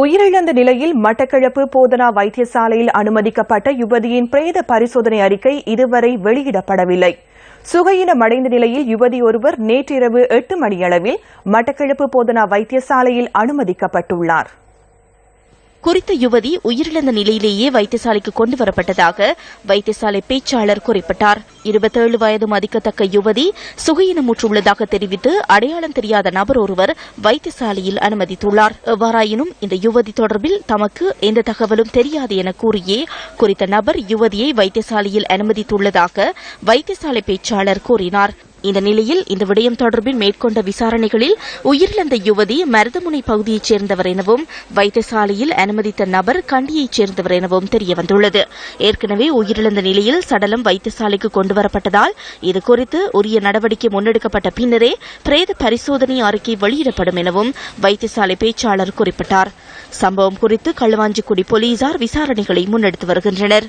உயிரிழந்த நிலையில் மட்டக்களப்பு போதனா வைத்தியசாலையில் அனுமதிக்கப்பட்ட யுவதியின் பிரேத பரிசோதனை அறிக்கை இதுவரை வெளியிடப்படவில்லை. சுகையினமடைந்த நிலையில் யுவதி ஒருவர் நேற்றிரவு எட்டு மணியளவில் மட்டக்களப்பு போதனா வைத்தியசாலையில் அனுமதிக்கப்பட்டுள்ளார். குறித்த யுவதி உயிரிழந்த நிலையிலேயே வைத்தியசாலைக்கு கொண்டு வரப்பட்டதாக வைத்தியசாலை பேச்சாளர் குறிப்பிட்டார். இருபத்தேழு வயது மதிக்கத்தக்க யுவதி சுகையினமுற்றுள்ளதாக தெரிவித்து அடையாளம் தெரியாத நபர் ஒருவர் வைத்தியசாலையில் அனுமதித்துள்ளார். எவ்வாறாயினும் இந்த யுவதி தொடர்பில் தமக்கு எந்த தகவலும் தெரியாது என கூறியே குறித்த நபர் யுவதியை வைத்தியசாலையில் அனுமதித்துள்ளதாக வைத்தியசாலை பேச்சாளர் கூறினார். இந்த நிலையில் இந்த விடயம் தொடர்பில் மேற்கொண்ட விசாரணைகளில் உயிரிழந்த யுவதி மருதமுனை பகுதியைச் சேர்ந்தவர் எனவும் வைத்தியசாலையில் அனுமதித்த நபர் கண்டியைச் சேர்ந்தவர் எனவும் தெரியவந்துள்ளது. ஏற்கனவே உயிரிழந்த நிலையில் சடலம் வைத்தியசாலைக்கு கொண்டுவரப்பட்டதால் இதுகுறித்து உரிய நடவடிக்கை முன்னெடுக்கப்பட்ட பின்னரே பிரேத பரிசோதனை அறிக்கை வெளியிடப்படும் எனவும் வைத்தியசாலை பேச்சாளர் குறிப்பிட்டார். சம்பவம் குறித்து களுவாஞ்சிக்குடி போலீசார் விசாரணைகளை முன்னெடுத்து வருகின்றனர்.